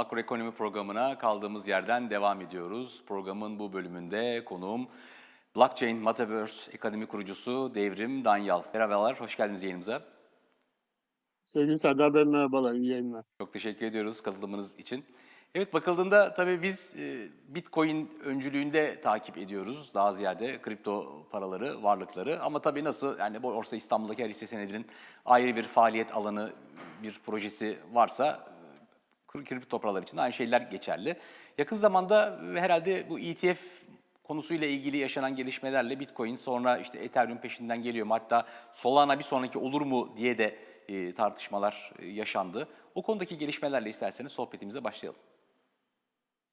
Makroekonomi programına kaldığımız yerden devam ediyoruz. Programın bu bölümünde konuğum Blockchain Metaverse Akademi kurucusu Devrim Danyal. Merhabalar, hoş geldiniz yayınımıza. Sevgili Serdar Bey merhabalar, iyi yayınlar. Çok teşekkür ediyoruz katılımınız için. Evet bakıldığında tabii biz e, Bitcoin öncülüğünde takip ediyoruz daha ziyade kripto paraları, varlıkları. Ama tabii nasıl yani Borsa İstanbul'daki her hisse senedinin ayrı bir faaliyet alanı, bir projesi varsa kripto paralar için aynı şeyler geçerli. Yakın zamanda e, herhalde bu ETF konusuyla ilgili yaşanan gelişmelerle Bitcoin sonra işte Ethereum peşinden geliyor? Hatta Solana bir sonraki olur mu diye de e, tartışmalar e, yaşandı. O konudaki gelişmelerle isterseniz sohbetimize başlayalım.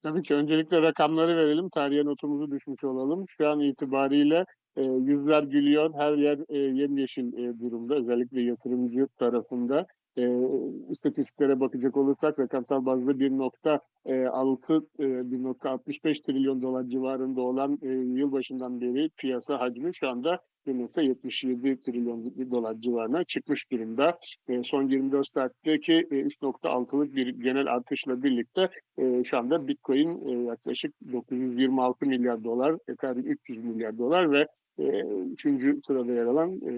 Tabii ki öncelikle rakamları verelim, tarihe notumuzu düşmüş olalım. Şu an itibariyle e, yüzler gülüyor, her yer e, yemyeşil e, durumda, özellikle yatırımcı tarafında. E, istatistiklere bakacak olursak rakamsal bazda 1.6 e, 1.65 trilyon dolar civarında olan e, yılbaşından beri piyasa hacmi şu anda 1.77 trilyon dolar civarına çıkmış durumda. E, son 24 saatteki e, 3.6'lık bir genel artışla birlikte e, şu anda Bitcoin e, yaklaşık 926 milyar dolar, Ethereum 300 milyar dolar ve e, üçüncü sırada yer alan e,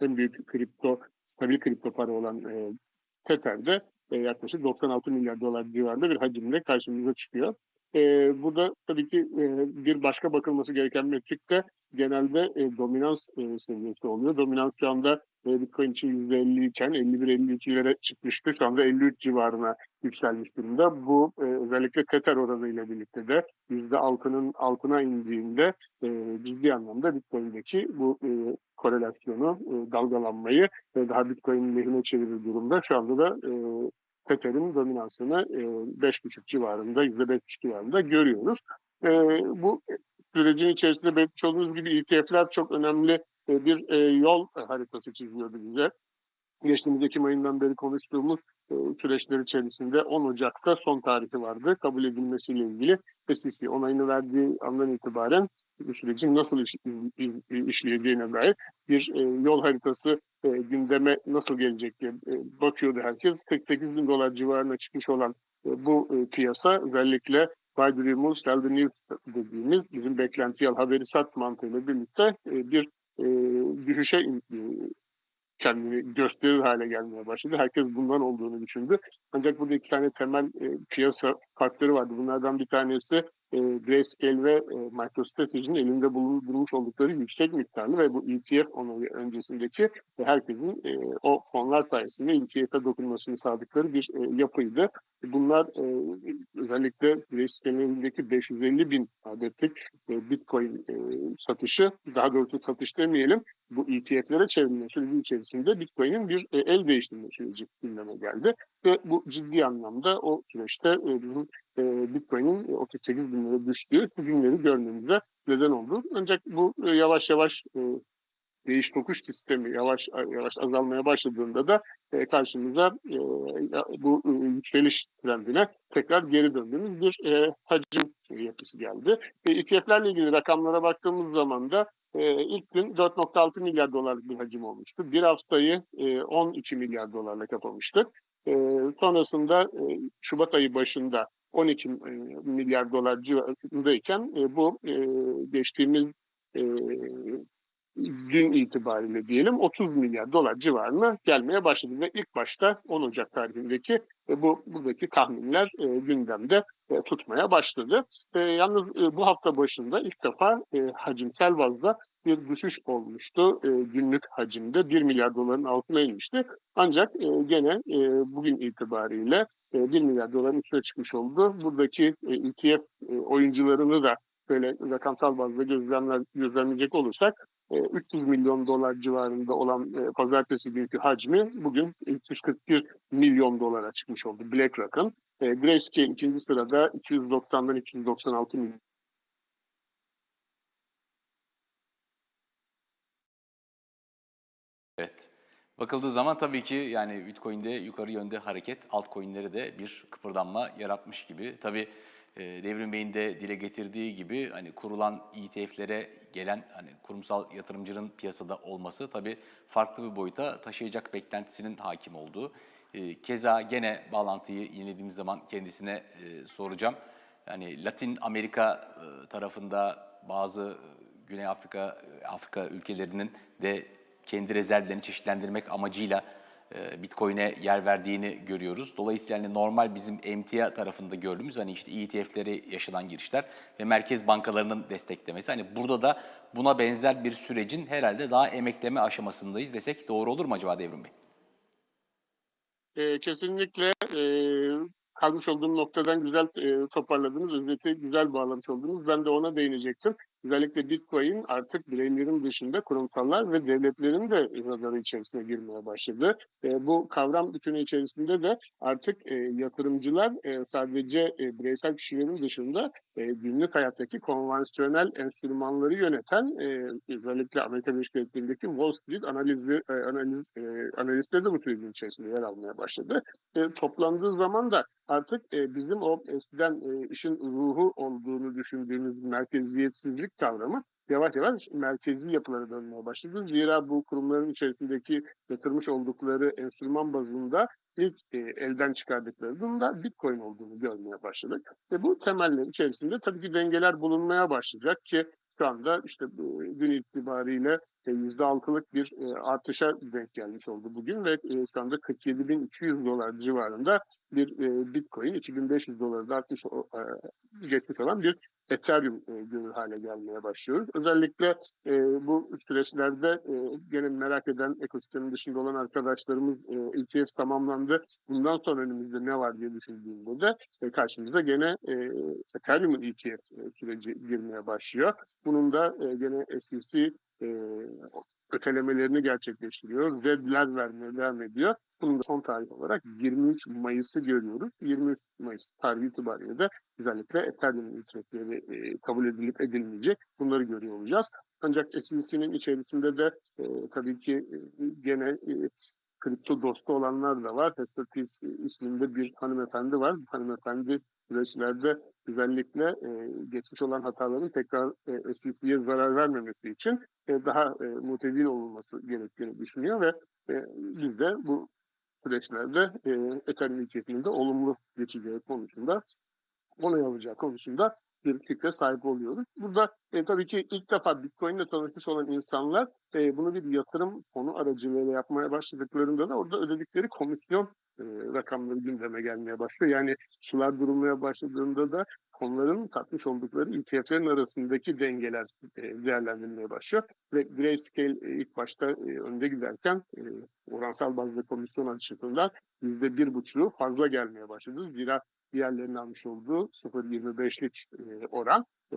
en büyük kripto, stabil kripto para olan e, Tether'de e, yaklaşık 96 milyar dolar civarında bir hacimle karşımıza çıkıyor. E, burada tabii ki e, bir başka bakılması gereken metrik de genelde e, dominans e, seviyesi oluyor. Dominans şu anda Bitcoin için %50 iken 51-52'lere çıkmıştı. Şu anda 53 civarına yükselmiş durumda. Bu e, özellikle Tether oranıyla birlikte de %6'nın altına indiğinde e, ciddi anlamda Bitcoin'deki bu e, korelasyonu, e, dalgalanmayı e, daha Bitcoin'in lehine çevirir durumda. Şu anda da e, Tether'in dominansını e, 5,5 civarında, %5,5 civarında görüyoruz. E, bu sürecin içerisinde belirtmiş olduğunuz gibi ETF'ler çok önemli e, bir e, yol haritası çiziyordu bize. Geçtiğimiz Ekim ayından beri konuştuğumuz e, süreçler içerisinde 10 Ocak'ta son tarihi vardı. Kabul edilmesiyle ilgili SEC onayını verdiği andan itibaren bu sürecin nasıl iş, iş, işleyeceğine dair bir yol haritası gündeme nasıl gelecek diye bakıyordu herkes. 48 bin dolar civarına çıkmış olan bu piyasa özellikle buy the rumors, sell the news dediğimiz bizim beklentiyi al haberi sat mantığıyla birlikte bir e, düşüşe e, kendini gösterir hale gelmeye başladı. Herkes bundan olduğunu düşündü. Ancak burada iki tane temel e, piyasa faktörü vardı. Bunlardan bir tanesi e, Grayscale ve e, MicroStrategy'nin elinde bulunmuş oldukları yüksek miktarlı ve bu ETF onayı öncesindeki herkesin e, o fonlar sayesinde ETF'e dokunmasını sağladıkları bir e, yapıydı. Bunlar e, özellikle Grayscale'in elindeki 550 bin adetlik e, Bitcoin e, satışı, daha doğrusu satış demeyelim, bu ETF'lere çevrilme süreci içerisinde Bitcoin'in bir e, el değiştirme süreci gündeme geldi. Ve bu ciddi anlamda o süreçte e, bizim e, Bitcoin'in 38 bin lira düştüğü günleri görmemize neden oldu. Ancak bu e, yavaş yavaş e, değiş tokuş sistemi yavaş yavaş azalmaya başladığında da e, karşımıza e, bu e, yükseliş trendine tekrar geri döndüğümüz bir e, hacim yapısı geldi. E, ETF'lerle ilgili rakamlara baktığımız zaman da e, ilk gün 4.6 milyar dolarlık bir hacim olmuştu. Bir haftayı e, 12 milyar dolarla kapamıştık. E, sonrasında e, Şubat ayı başında 12 milyar dolar civarındayken e, bu e, geçtiğimiz e, dün itibariyle diyelim 30 milyar dolar civarına gelmeye başladı ve ilk başta 10 Ocak tarihindeki e, bu buradaki tahminler e, gündemde e, tutmaya başladı. E, yalnız e, bu hafta başında ilk defa e, hacimsel bazda bir düşüş olmuştu. E, günlük hacimde 1 milyar doların altına inmişti. Ancak e, gene e, bugün itibariyle e, 1 milyar doların üstüne çıkmış oldu. Buradaki e, ETF e, oyuncularını da böyle rakamsal bazda gözlemler, gözlemleyecek olursak 300 milyon dolar civarında olan e, pazartesi günkü hacmi bugün 341 milyon dolara çıkmış oldu BlackRock'ın. E, Grayscale ikinci sırada 290'dan 296 milyon. Evet. Bakıldığı zaman tabii ki yani Bitcoin'de yukarı yönde hareket, altcoin'leri de bir kıpırdanma yaratmış gibi. Tabii e, Devrim Bey'in de dile getirdiği gibi hani kurulan ETF'lere gelen hani kurumsal yatırımcının piyasada olması tabii farklı bir boyuta taşıyacak beklentisinin hakim olduğu. E, keza gene bağlantıyı yenilediğimiz zaman kendisine e, soracağım. Yani Latin Amerika e, tarafında bazı e, Güney Afrika e, Afrika ülkelerinin de kendi rezervlerini çeşitlendirmek amacıyla e, Bitcoin'e yer verdiğini görüyoruz. Dolayısıyla hani normal bizim emtia tarafında gördüğümüz hani işte ETF'leri yaşanan girişler ve merkez bankalarının desteklemesi. Hani burada da buna benzer bir sürecin herhalde daha emekleme aşamasındayız desek doğru olur mu acaba Devrim Bey? E, kesinlikle e, kalmış olduğum noktadan güzel e, toparladınız. Özeti güzel bağlamış oldunuz. Ben de ona değinecektim. Özellikle Bitcoin artık bireylerin dışında kurumsallar ve devletlerin de radarı içerisine girmeye başladı. E, bu kavram bütünü içerisinde de artık e, yatırımcılar e, sadece e, bireysel kişilerin dışında e, günlük hayattaki konvansiyonel enstrümanları yöneten e, özellikle Amerika Birleşik Devletleri'ndeki Wall Street analizli, e, analiz, e, analistleri de bu sürecin içerisinde yer almaya başladı. E, toplandığı zaman da artık e, bizim o eskiden e, işin ruhu olduğunu düşündüğümüz merkeziyetsizlik kavramı yavaş yavaş merkezi yapılara dönmeye başladı. Zira bu kurumların içerisindeki yatırmış oldukları enstrüman bazında ilk e, elden çıkardıklarının da Bitcoin olduğunu görmeye başladık. Ve bu temeller içerisinde tabii ki dengeler bulunmaya başlayacak ki şu anda işte gün itibariyle e, %6'lık bir e, artışa denk gelmiş oldu bugün ve e, şu anda 47.200 dolar civarında bir e, Bitcoin, 2500 dolarda artış e, geçmiş olan bir Ethereum e, görür hale gelmeye başlıyoruz. Özellikle e, bu süreçlerde e, gene merak eden ekosistemin dışında olan arkadaşlarımız e, ETF tamamlandı. Bundan sonra önümüzde ne var diye düşündüğümde de e, karşımıza gene e, Ethereum'un ETF e, süreci girmeye başlıyor. Bunun da e, gene SEC e, ötelemelerini gerçekleştiriyor. Redler vermeye devam ediyor. Bunun da son tarih olarak 23 Mayıs'ı görüyoruz. 23 Mayıs tarihi itibariyle de özellikle Ethereum ücretleri e, kabul edilip edilmeyecek bunları görüyor olacağız. Ancak SEC'nin içerisinde de e, tabii ki e, gene e, kripto dostu olanlar da var. Hester Peirce isminde bir hanımefendi var. Bu hanımefendi süreçlerde özellikle e, geçmiş olan hataların tekrar e, SEC'ye zarar vermemesi için e, daha e, mutedil olunması gerektiğini düşünüyor ve e, biz de bu süreçlerde e, Ethereum hükümetinin de olumlu geçeceği konusunda onay alacağı konusunda bir fikre sahip oluyoruz. Burada e, tabii ki ilk defa Bitcoin ile tanışmış olan insanlar e, bunu bir yatırım fonu aracılığıyla yapmaya başladıklarında da orada ödedikleri komisyon rakamları gündeme gelmeye başlıyor. Yani sular durulmaya başladığında da konuların tatmış oldukları ETF'lerin arasındaki dengeler e, değerlendirilmeye başlıyor. Ve Grayscale e, ilk başta e, önde giderken e, oransal bazda komisyon açısından yüzde bir buçuğu fazla gelmeye başladı. Zira diğerlerinin almış olduğu 0.25'lik e, oran e,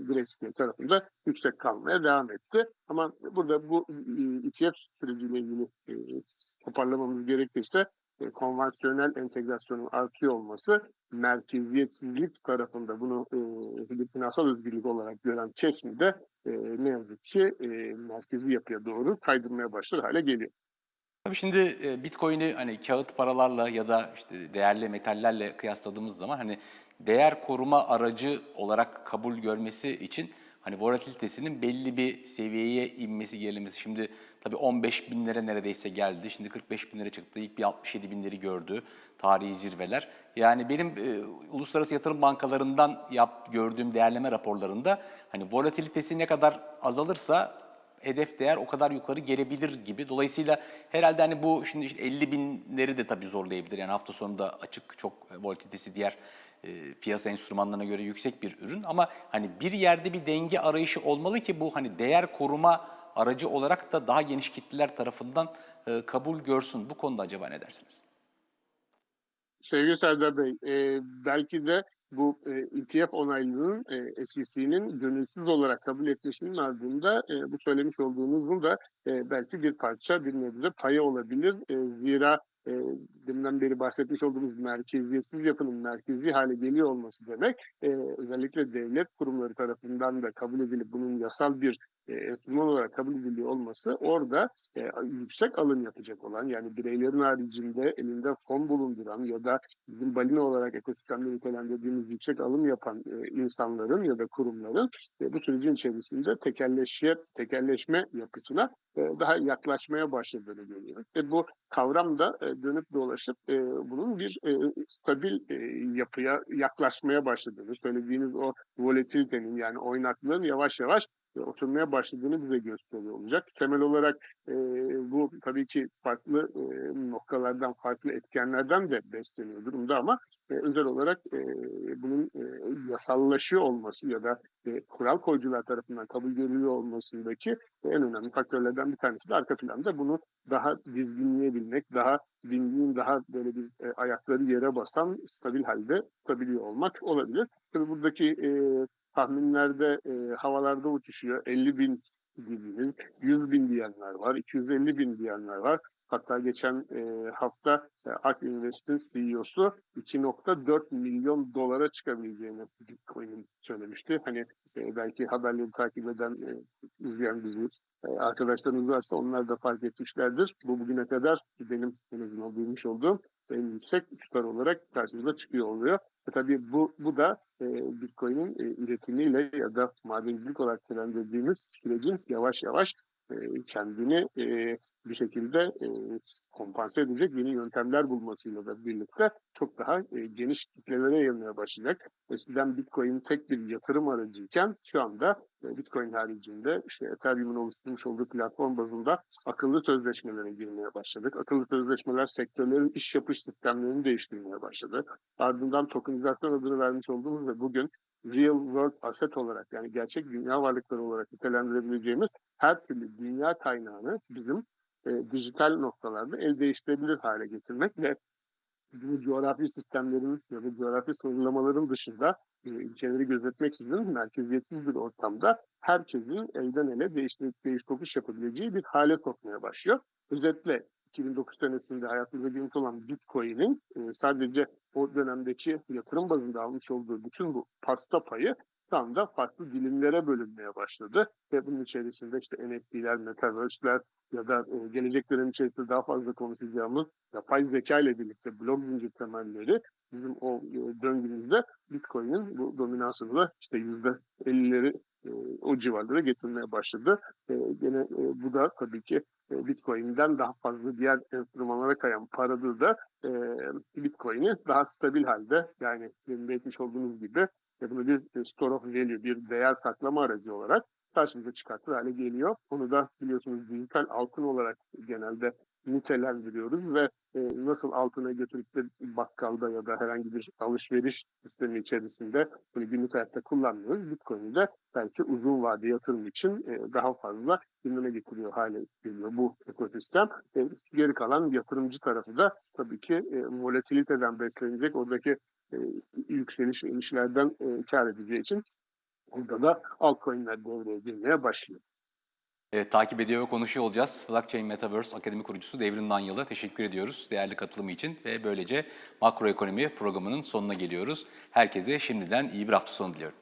Grayscale tarafında yüksek kalmaya devam etti. Ama burada bu e, ETF süreciyle ilgili e, toparlamamız gerekirse e, konvansiyonel entegrasyonun artıyor olması merkeziyetsizlik tarafında bunu e, finansal özgürlük olarak gören kesimi de e, ne yazık ki e, merkezi yapıya doğru kaydırmaya başlar hale geliyor. Tabii şimdi e, Bitcoin'i hani kağıt paralarla ya da işte değerli metallerle kıyasladığımız zaman hani değer koruma aracı olarak kabul görmesi için hani volatilitesinin belli bir seviyeye inmesi gerilmesi. Şimdi tabii 15 binlere neredeyse geldi. Şimdi 45 binlere çıktı. İlk bir 67 binleri gördü. Tarihi zirveler. Yani benim e, uluslararası yatırım bankalarından yap, gördüğüm değerleme raporlarında hani volatilitesi ne kadar azalırsa hedef değer o kadar yukarı gelebilir gibi. Dolayısıyla herhalde hani bu şimdi işte 50 binleri de tabii zorlayabilir. Yani hafta sonunda açık çok volatilitesi diğer e, piyasa enstrümanlarına göre yüksek bir ürün. Ama hani bir yerde bir denge arayışı olmalı ki bu hani değer koruma aracı olarak da daha geniş kitleler tarafından e, kabul görsün. Bu konuda acaba ne dersiniz? Sevgili Serdar Bey, e, belki de bu e, ETF onaylının e, SEC'nin gönülsüz olarak kabul etmesinin ardında e, bu söylemiş olduğunuzun da e, belki bir parça bir nebze payı olabilir. E, zira e, deminden beri bahsetmiş olduğumuz merkeziyetsiz yapının merkezi hale geliyor olması demek e, özellikle devlet kurumları tarafından da kabul edilip bunun yasal bir e, olarak kabul ediliyor olması orada e, yüksek alım yapacak olan yani bireylerin haricinde elinde fon bulunduran ya da bizim balina olarak ekosistemde nitelendirdiğimiz yüksek alım yapan e, insanların ya da kurumların e, bu sürecin içerisinde tekelleşe, tekelleşme yapısına e, daha yaklaşmaya başladığını görüyoruz. Ve bu kavram da e, dönüp dolaşıp e, bunun bir e, stabil e, yapıya yaklaşmaya başladığını, söylediğiniz o volatilitenin yani oynaklığın yavaş yavaş oturmaya başladığını bize gösteriyor olacak. Temel olarak e, bu tabii ki farklı e, noktalardan, farklı etkenlerden de besleniyor durumda ama e, özel olarak e, bunun e, yasallaşıyor olması ya da e, kural koyucular tarafından kabul görülüyor olmasındaki en önemli faktörlerden bir tanesi de arka planda bunu daha dizginleyebilmek, daha dingin, daha böyle bir e, ayakları yere basan, stabil halde tutabiliyor olmak olabilir. Tabii buradaki e, tahminlerde e, havalarda uçuşuyor. 50 bin dediğimiz, 100 bin diyenler var, 250 bin diyenler var. Hatta geçen e, hafta e, Ark Invest'in CEO'su 2.4 milyon dolara çıkabileceğini Bitcoin'in söylemişti. Hani e, belki haberleri takip eden, e, izleyen bizi e, arkadaşlarımız varsa onlar da fark etmişlerdir. Bu bugüne kadar benim en azından duymuş olduğum en yüksek tutar olarak karşımıza çıkıyor oluyor. E tabii bu, bu da e, Bitcoin'in e, üretimiyle ya da madencilik olarak telendirdiğimiz sürecin yavaş yavaş kendini e, bir şekilde e, kompanse edecek yeni yöntemler bulmasıyla da birlikte çok daha e, geniş kitlelere yayılmaya başlayacak. Eskiden Bitcoin tek bir yatırım aracıyken şu anda e, Bitcoin haricinde işte Ethereum'un oluşturmuş olduğu platform bazında akıllı sözleşmelere girmeye başladık. Akıllı sözleşmeler sektörlerin iş yapış sistemlerini değiştirmeye başladı. Ardından tokenizasyon adını vermiş olduğumuz ve bugün real world asset olarak yani gerçek dünya varlıkları olarak nitelendirebileceğimiz her türlü dünya kaynağını bizim e, dijital noktalarda el değiştirebilir hale getirmek ve bu coğrafi sistemlerin ya da coğrafi sınırlamaların dışında e, ülkeleri gözetmeksizin merkeziyetsiz bir ortamda herkesin elden ele değiştirip değiş tokuş yapabileceği bir hale sokmaya başlıyor. Özetle 2009 senesinde hayatımıza girmiş olan Bitcoin'in e, sadece o dönemdeki yatırım bazında almış olduğu bütün bu pasta payı şu anda farklı dilimlere bölünmeye başladı. Ve bunun içerisinde işte NFT'ler, Metaverse'ler ya da e, gelecek dönem içerisinde daha fazla konuşacağımız yapay zeka ile birlikte blok zincir temelleri bizim o e, döngümüzde Bitcoin'in bu dominansını da işte yüzde ellileri e, o civarlara getirmeye başladı. E, gene e, bu da tabii ki e, Bitcoin'den daha fazla diğer enstrümanlara kayan paradır da e, Bitcoin'i daha stabil halde yani benim de etmiş olduğunuz gibi ve bunu bir e, store of value, bir değer saklama aracı olarak karşımıza çıkartır hale geliyor. Onu da biliyorsunuz dijital altın olarak genelde nitelendiriyoruz ve e, nasıl altına götürüp de bakkalda ya da herhangi bir alışveriş sistemi içerisinde bunu günlük hayatta kullanmıyoruz. Bitcoin'i de belki uzun vade yatırım için e, daha fazla gündeme getiriyor hale geliyor bu ekosistem. E, geri kalan yatırımcı tarafı da tabii ki e, volatiliteden beslenecek. Oradaki e, yükseliş inişlerden e, kar edeceği için burada da altcoin'ler devreye girmeye başlıyor. Evet, takip ediyor ve konuşuyor olacağız. Blockchain Metaverse Akademi kurucusu Devrim Nanyalı teşekkür ediyoruz değerli katılımı için ve böylece makroekonomi programının sonuna geliyoruz. Herkese şimdiden iyi bir hafta sonu diliyorum.